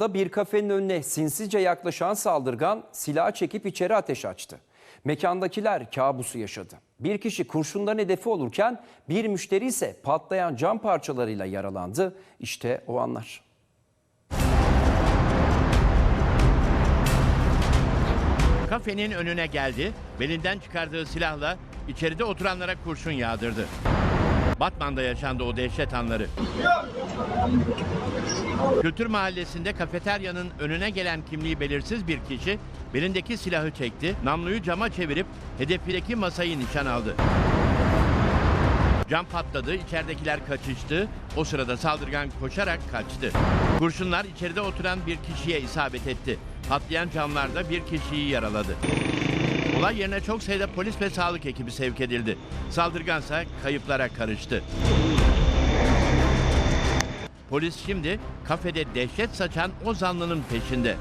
Da bir kafenin önüne sinsice yaklaşan saldırgan silah çekip içeri ateş açtı. Mekandakiler kabusu yaşadı. Bir kişi kurşundan hedefi olurken bir müşteri ise patlayan cam parçalarıyla yaralandı. İşte o anlar. Kafenin önüne geldi, belinden çıkardığı silahla içeride oturanlara kurşun yağdırdı. Batman'da yaşandı o dehşet anları. Kültür Mahallesi'nde kafeteryanın önüne gelen kimliği belirsiz bir kişi belindeki silahı çekti, namluyu cama çevirip hedefindeki masayı nişan aldı. Cam patladı, içeridekiler kaçıştı. O sırada saldırgan koşarak kaçtı. Kurşunlar içeride oturan bir kişiye isabet etti. Patlayan camlarda bir kişiyi yaraladı. Olay yerine çok sayıda polis ve sağlık ekibi sevk edildi. Saldırgansa kayıplara karıştı. Polis şimdi kafede dehşet saçan o zanlının peşinde.